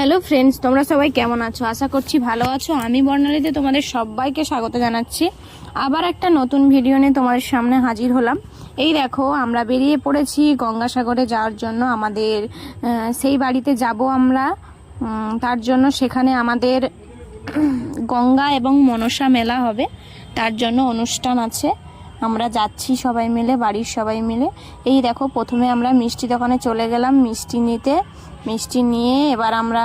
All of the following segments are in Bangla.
হ্যালো ফ্রেন্ডস তোমরা সবাই কেমন আছো? আশা করছি ভালো আছো। আমি বর্ণালীতে তোমাদের সবাইকে স্বাগত জানাচ্ছি। আবার একটা নতুন ভিডিও নিয়ে তোমাদের সামনে হাজির হলাম। এই দেখো, আমরা বেরিয়ে পড়েছি গঙ্গাসাগরে যাওয়ার জন্য। আমাদের সেই বাড়িতে যাব আমরা। তার জন্য সেখানে আমাদের গঙ্গা এবং মনসা মেলা হবে। তার জন্য অনুষ্ঠান আছে। আমরা যাচ্ছি সবাই মিলে, বাড়ির সবাই মিলে। এই দেখো, প্রথমে আমরা মিষ্টি দোকানে চলে গেলাম মিষ্টি নিতে। মিষ্টি নিয়ে এবার আমরা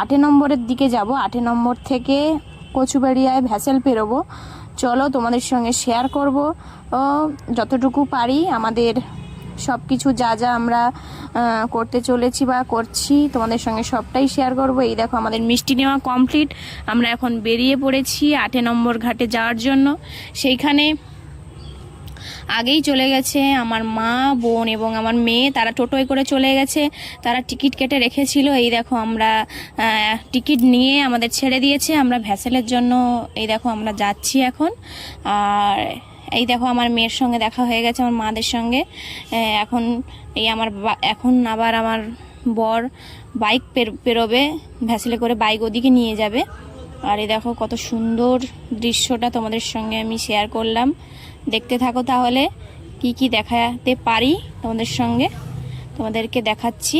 আটে নম্বরের দিকে যাব। আটে নম্বর থেকে কচুবাড়িয়ায় ভ্যাসেল পেরোবো। চলো তোমাদের সঙ্গে শেয়ার করব। ও, যতটুকু পারি আমাদের সব কিছু যা যা আমরা করতে চলেছি বা করছি, তোমাদের সঙ্গে সবটাই শেয়ার করব। এই দেখো, আমাদের মিষ্টি নেওয়া কমপ্লিট আমরা এখন বেরিয়ে পড়েছি আটে নম্বর ঘাটে যাওয়ার জন্য। সেইখানে আগেই চলে গেছে। আমার মা, বোন এবং আমার মেয়ে, তারা টোটোয় করে চলে গেছে। তারা টিকিট কেটে রেখেছিল। এই দেখো আমরা টিকিট নিয়ে আমাদের ছেড়ে দিয়েছে। আমরা ভ্যাসেলের জন্য এই দেখো আমরা যাচ্ছি এখন। আর এই দেখো আমার মেয়ের সঙ্গে দেখা হয়ে গেছে আমার মাদের সঙ্গে। এখন এই আমার এখন আবার আমার বর বাইক পের- পেরোবে। ভ্যাসেলে করে বাইক ওদিকে নিয়ে যাবে। আর এ দেখো কত সুন্দর দৃশ্যটা তোমাদের সঙ্গে আমি শেয়ার করলাম। দেখতে থাকো তাহলে, কি কি দেখাতে পারি তোমাদের সঙ্গে? তোমাদেরকে দেখাচ্ছি।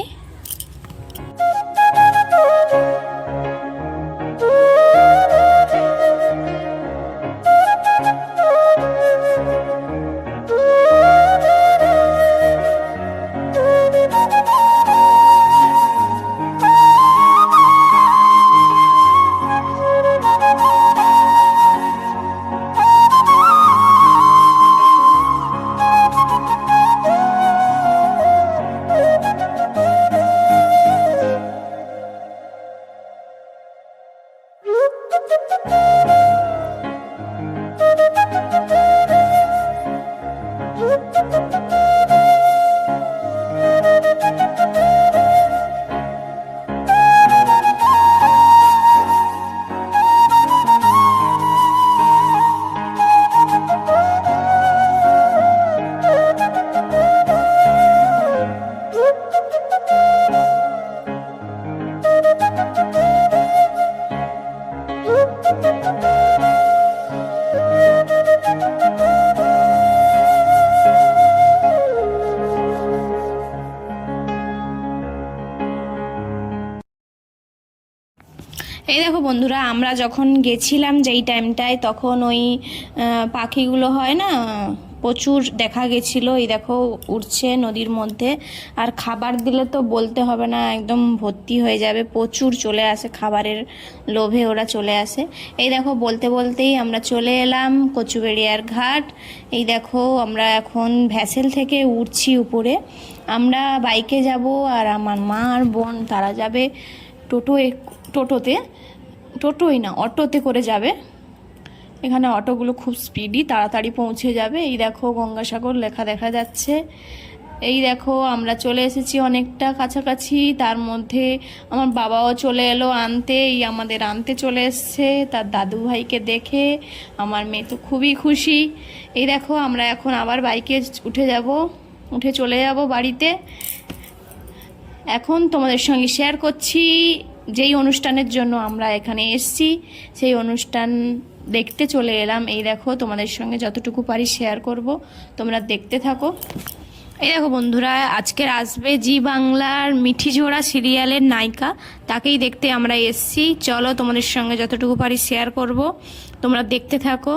এই দেখো বন্ধুরা, আমরা যখন গেছিলাম যেই টাইমটায় তখন ওই পাখিগুলো হয় না, প্রচুর দেখা গেছিল। এই দেখো উঠছে নদীর মধ্যে। আর খাবার দিলে তো বলতে হবে না, একদম ভর্তি হয়ে যাবে। প্রচুর চলে আসে খাবারের লোভে, ওরা চলে আসে। এই দেখো, বলতে বলতেই আমরা চলে এলাম কচুবেড়িয়ার ঘাট। এই দেখো, আমরা এখন ভ্যাসেল থেকে উঠছি উপরে। আমরা বাইকে যাব আর আমার মা আর বোন, তারা যাবে টোটোয় টোটোতে। টোটোই না, অটোতে করে যাবে। এখানে অটোগুলো খুব স্পিডি তাড়াতাড়ি পৌঁছে যাবে। এই দেখো গঙ্গাসাগর লেখা দেখা যাচ্ছে। এই দেখো আমরা চলে এসেছি অনেকটা কাছাকাছি। তার মধ্যে আমার বাবাও চলে এলো আনতে, এই আমাদের আনতে চলে এসছে। তার দাদু ভাইকে দেখে আমার মেয়ে তো খুবই খুশি। এই দেখো আমরা এখন আবার বাইকে উঠে যাব, উঠে চলে যাব বাড়িতে। এখন তোমাদের সঙ্গে শেয়ার করছি। যেই অনুষ্ঠানের জন্য আমরা এখানে এসছি, সেই অনুষ্ঠান দেখতে চলে এলাম। এই দেখো, তোমাদের সঙ্গে যতটুকু পারি শেয়ার করব। তোমরা দেখতে থাকো। এই দেখো বন্ধুরা আজকের আসবে জি বাংলার মিঠি ঝোড়া সিরিয়ালের নায়িকা। তাকেই দেখতে আমরা এসছি। চলো তোমাদের সঙ্গে যতটুকু পারি শেয়ার করব। তোমরা দেখতে থাকো।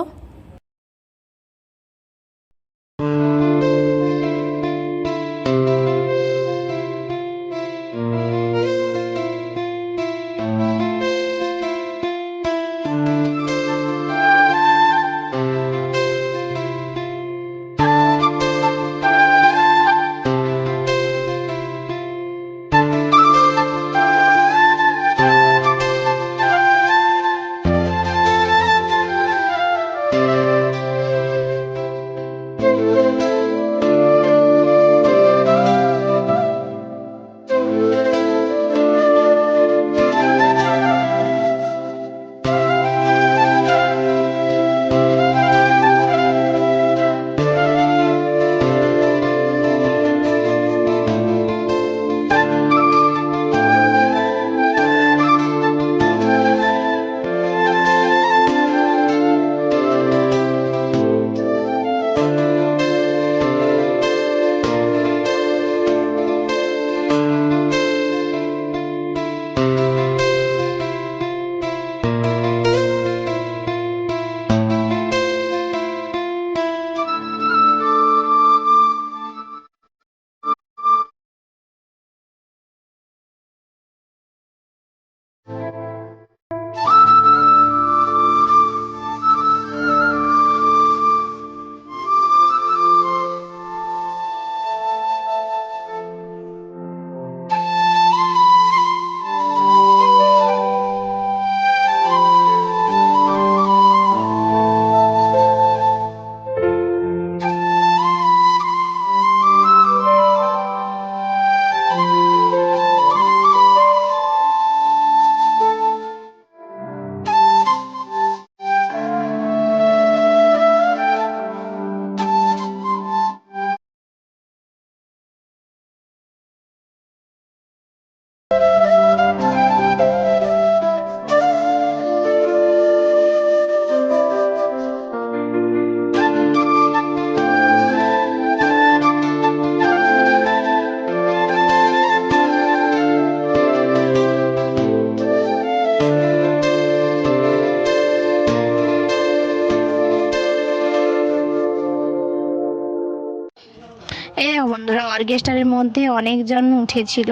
অর্কেস্ট্রার মধ্যে অনেকজন উঠেছিল।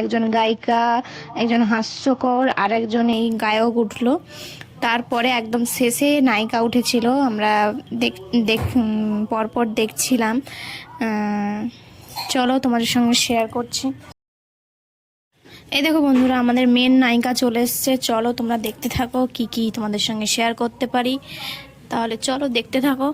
একজন গায়িকা, একজন হাস্যকর, আর একজন এই গায়ক উঠল। তারপরে একদম শেষে নায়িকা উঠেছিল। আমরা দেখ দেখ পরপর দেখছিলাম। চলো তোমাদের সঙ্গে শেয়ার করছি। এই দেখো বন্ধুরা, আমাদের মেন নায়িকা চলে এসছে। চলো তোমরা দেখতে থাকো কি কি তোমাদের সঙ্গে শেয়ার করতে পারি। তাহলে চলো দেখতে থাকো।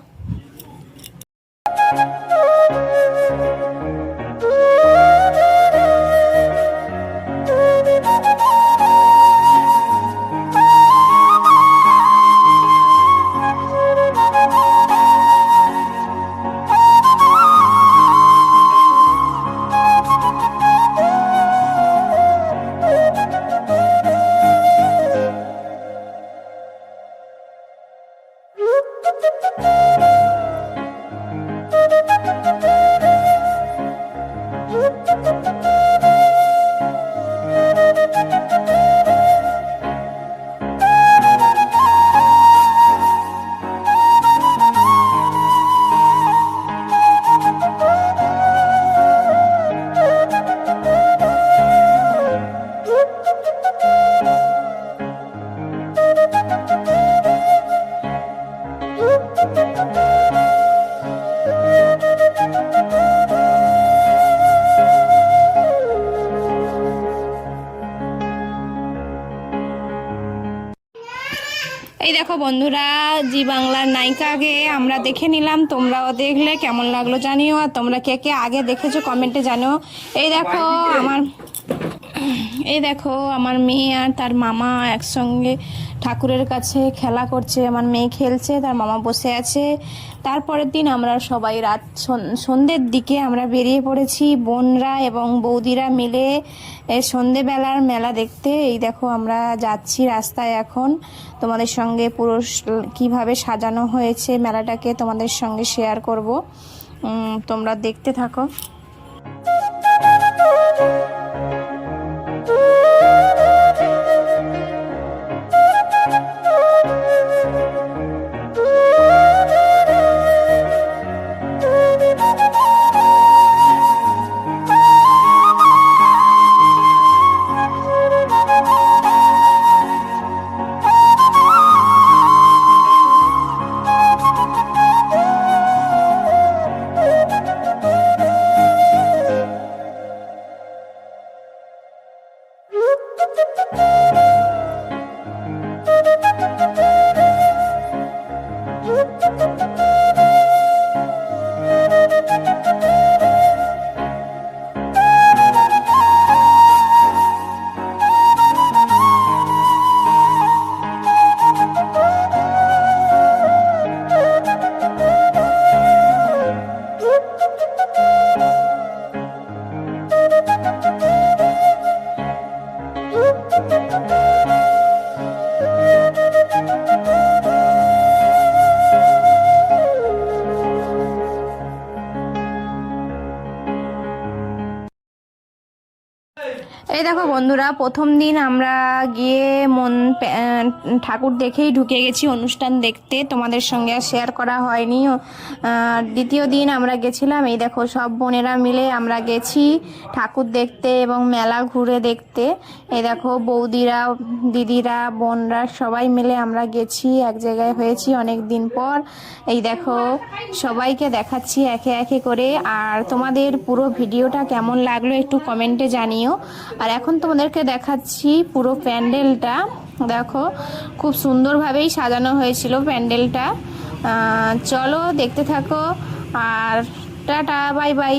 এই দেখো বন্ধুরা জি বাংলার নায়িকাকে আমরা দেখে নিলাম। তোমরাও দেখলে কেমন লাগল জানিও। আর তোমরা কে কে আগে দেখেছ কমেন্টে জানো এই দেখো আমার এই দেখো, আমার মেয়ে আর তার মামা একসঙ্গে ঠাকুরের কাছে খেলা করছে। আমার মেয়ে খেলছে, তার মামা বসে আছে। তারপরের দিন আমরা সবাই রাত সন- সন্ধ্যের দিকে আমরা বেরিয়ে পড়েছি, বোনরা এবং বৌদিরা মিলে সন্ধেবেলার মেলা দেখতে। এই দেখো, আমরা যাচ্ছি রাস্তায় এখন। তোমাদের সঙ্গে পুরো কীভাবে সাজানো হয়েছে মেলাটাকে তোমাদের সঙ্গে শেয়ার করব। তোমরা দেখতে থাকো। বন্ধুরা, প্রথম দিন আমরা গিয়ে মন ঠাকুর দেখেই ঢুকে গেছি অনুষ্ঠান দেখতে। তোমাদের সঙ্গে শেয়ার করা হয়নি। দ্বিতীয় দিন আমরা গেছিলাম, এই দেখো সব বোনেরা মিলে আমরা গেছি ঠাকুর দেখতে এবং মেলা ঘুরে দেখতে। এই দেখো বৌদিরা, দিদিরা, বোনরা সবাই মিলে আমরা গেছি, এক জায়গায় হয়েছি অনেক দিন পর। এই দেখো সবাইকে দেখাচ্ছি একে একে করে। আর তোমাদের পুরো ভিডিওটা কেমন লাগল একটু কমেন্টে জানিও। আর এখন তোমাদেরকে দেখাচ্ছি পুরো প্যান্ডেলটা। দেখো, খুব সুন্দরভাবেই সাজানো হয়েছিল প্যান্ডেলটা। চলো, দেখতে থাকো, আর টাটা বাই বাই